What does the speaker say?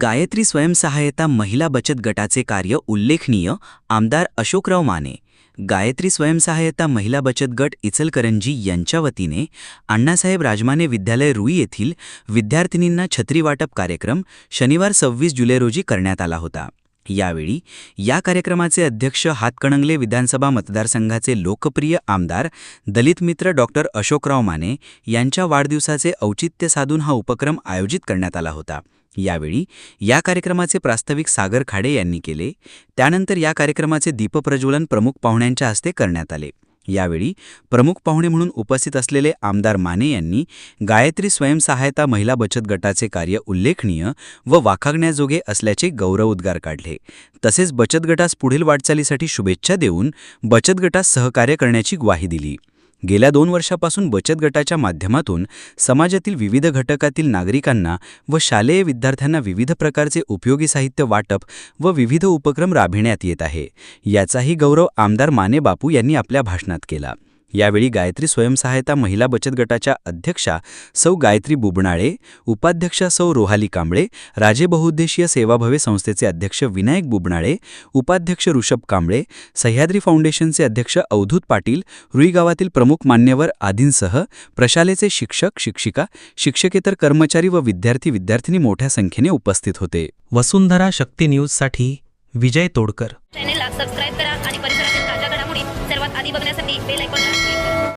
गायत्री स्वयंसहायता महिला बचत गटाचे कार्य उल्लेखनीय आमदार अशोकराव माने. गायत्री स्वयंसहायता महिला बचत गट इचलकरंजी यांच्या वतीने अण्णासाहेब राजमाने विद्यालय रुई येथील विद्यार्थिनींना छत्री वाटप कार्यक्रम शनिवार सव्वीस जुलै रोजी करण्यात आला होता. यावेळी या कार्यक्रमाचे अध्यक्ष हातकणंगले विधानसभा मतदारसंघाचे लोकप्रिय आमदार दलित मित्र डॉक्टर अशोकराव माने यांच्या वाढदिवसाचे औचित्य साधून हा उपक्रम आयोजित करण्यात आला होता. यावेळी या कार्यक्रमाचे प्रास्ताविक सागर खाडे यांनी केले. त्यानंतर या कार्यक्रमाचे दीपप्रज्वलन प्रमुख पाहुण्यांच्या हस्ते करण्यात आले. यावेळी प्रमुख पाहुणे म्हणून उपस्थित असलेले आमदार माने यांनी गायत्री स्वयंसहायता महिला बचत गटाचे कार्य उल्लेखनीय व वाखागण्याजोगे असल्याचे गौरवोद्गार काढले. तसेच बचत गटास पुढील वाटचालीसाठी शुभेच्छा देऊन बचत गटास सहकार्य करण्याची ग्वाही दिली. गेल्या दोन वर्षापासून बचत गटाच्या माध्यमातून समाजातील विविध घटकातील नागरिकांना व शालेय विद्यार्थ्यांना विविध प्रकारचे उपयोगी साहित्य वाटप व विविध उपक्रम राबविण्यात येत आहे. याचाही गौरव आमदार माने बापू यांनी आपल्या भाषणात केला. यावेळी गायत्री स्वयंसहायता महिला बचत गटाच्या अध्यक्षा सौ गायत्री बुबणाळे उपाध्यक्षा सौ रोहाली कांबळे राजे बहुउद्देशीय सेवाभवे संस्थेचे अध्यक्ष विनायक बुबणाळे उपाध्यक्ष ऋषभ कांबळे सह्याद्री फाउंडेशनचे अध्यक्ष अवधूत पाटील रुई गावातील प्रमुख मान्यवर आदींसह प्रशालेचे शिक्षक शिक्षिका शिक्षकेतर कर्मचारी व विद्यार्थी विद्यार्थिनी मोठ्या संख्येने उपस्थित होते. वसुंधरा शक्ती न्यूजसाठी विजय Todkar. di ba nasa tape like on last week?